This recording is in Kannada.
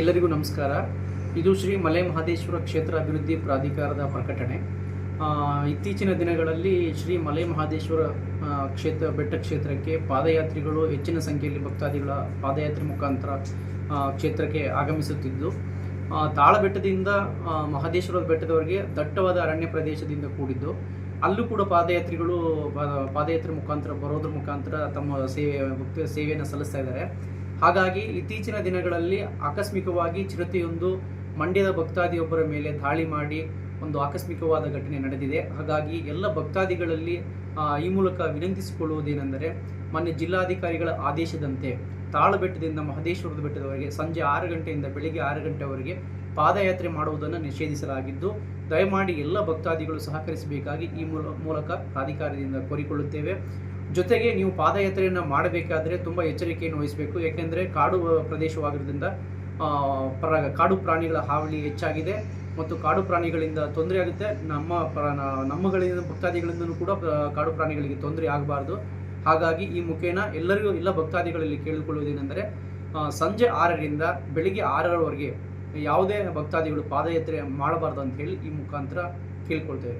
ಎಲ್ಲರಿಗೂ ನಮಸ್ಕಾರ. ಇದು ಶ್ರೀ ಮಲೆ ಮಹದೇಶ್ವರ ಕ್ಷೇತ್ರ ಅಭಿವೃದ್ಧಿ ಪ್ರಾಧಿಕಾರದ ಪ್ರಕಟಣೆ. ಇತ್ತೀಚಿನ ದಿನಗಳಲ್ಲಿ ಶ್ರೀ ಮಲೆ ಮಹದೇಶ್ವರ ಕ್ಷೇತ್ರ, ಬೆಟ್ಟ ಕ್ಷೇತ್ರಕ್ಕೆ ಪಾದಯಾತ್ರಿಗಳು ಹೆಚ್ಚಿನ ಸಂಖ್ಯೆಯಲ್ಲಿ ಭಕ್ತಾದಿಗಳ ಪಾದಯಾತ್ರೆ ಮುಖಾಂತರ ಕ್ಷೇತ್ರಕ್ಕೆ ಆಗಮಿಸುತ್ತಿದ್ದು ತಾಳ ತಾಳಬೆಟ್ಟದಿಂದ ಮಹದೇಶ್ವರ ಬೆಟ್ಟದವರೆಗೆ ದಟ್ಟವಾದ ಅರಣ್ಯ ಪ್ರದೇಶದಿಂದ ಕೂಡಿದ್ದು, ಅಲ್ಲೂ ಕೂಡ ಪಾದಯಾತ್ರಿಗಳು ಪಾದಯಾತ್ರೆ ಮುಖಾಂತರ, ಬರೋದ್ರ ಮುಖಾಂತರ ತಮ್ಮ ಸೇವೆ, ಭಕ್ತ ಸೇವೆಯನ್ನು ಸಲ್ಲಿಸ್ತಾ ಇದ್ದಾರೆ. ಹಾಗಾಗಿ ಇತ್ತೀಚಿನ ದಿನಗಳಲ್ಲಿ ಆಕಸ್ಮಿಕವಾಗಿ ಚಿರತೆಯೊಂದು ಮಂಡ್ಯದ ಭಕ್ತಾದಿಯೊಬ್ಬರ ಮೇಲೆ ದಾಳಿ ಮಾಡಿ ಒಂದು ಆಕಸ್ಮಿಕವಾದ ಘಟನೆ ನಡೆದಿದೆ. ಹಾಗಾಗಿ ಎಲ್ಲ ಭಕ್ತಾದಿಗಳಲ್ಲಿ ಈ ಮೂಲಕ ವಿನಂತಿಸಿಕೊಳ್ಳುವುದೇನೆಂದರೆ ಮೊನ್ನೆ ಜಿಲ್ಲಾಧಿಕಾರಿಗಳ ಆದೇಶದಂತೆ ತಾಳಬೆಟ್ಟದಿಂದ ಮಹದೇಶ್ವರದ ಬೆಟ್ಟದವರೆಗೆ ಸಂಜೆ ಆರು ಗಂಟೆಯಿಂದ ಬೆಳಿಗ್ಗೆ ಆರು ಗಂಟೆವರೆಗೆ ಪಾದಯಾತ್ರೆ ಮಾಡುವುದನ್ನು ನಿಷೇಧಿಸಲಾಗಿದ್ದು, ದಯಮಾಡಿ ಎಲ್ಲ ಭಕ್ತಾದಿಗಳು ಸಹಕರಿಸಬೇಕಾಗಿ ಈ ಮೂಲ, ಮೂಲಕ ಪ್ರಾಧಿಕಾರದಿಂದ ಕೋರಿಕೊಳ್ಳುತ್ತೇವೆ. ಜೊತೆಗೆ ನೀವು ಪಾದಯಾತ್ರೆಯನ್ನು ಮಾಡಬೇಕಾದ್ರೆ ತುಂಬ ಎಚ್ಚರಿಕೆಯನ್ನು ವಹಿಸಬೇಕು. ಏಕೆಂದರೆ ಕಾಡು ಪ್ರದೇಶವಾಗಿರೋದ್ರಿಂದ ಪ್ರ, ಕಾಡು ಪ್ರಾಣಿಗಳ ಹಾವಳಿ ಹೆಚ್ಚಾಗಿದೆ ಮತ್ತು ಕಾಡು ಪ್ರಾಣಿಗಳಿಂದ ತೊಂದರೆ ಆಗುತ್ತೆ. ನಮ್ಮ ಪ್ರ, ನಮ್ಮಗಳಿಂದ ಭಕ್ತಾದಿಗಳಿಂದಲೂ ಕೂಡ ಕಾಡು ಪ್ರಾಣಿಗಳಿಗೆ ತೊಂದರೆ ಆಗಬಾರ್ದು. ಹಾಗಾಗಿ ಈ ಮುಖೇನ ಎಲ್ಲರಿಗೂ, ಎಲ್ಲ ಭಕ್ತಾದಿಗಳಲ್ಲಿ ಕೇಳಿಕೊಳ್ಳುವುದೇನೆಂದರೆ ಸಂಜೆ ಆರರಿಂದ ಬೆಳಿಗ್ಗೆ ಆರರವರೆಗೆ ಯಾವುದೇ ಭಕ್ತಾದಿಗಳು ಪಾದಯಾತ್ರೆ ಮಾಡಬಾರ್ದು ಅಂತ ಹೇಳಿ ಈ ಮುಖಾಂತರ ಕೇಳ್ಕೊಳ್ತೇವೆ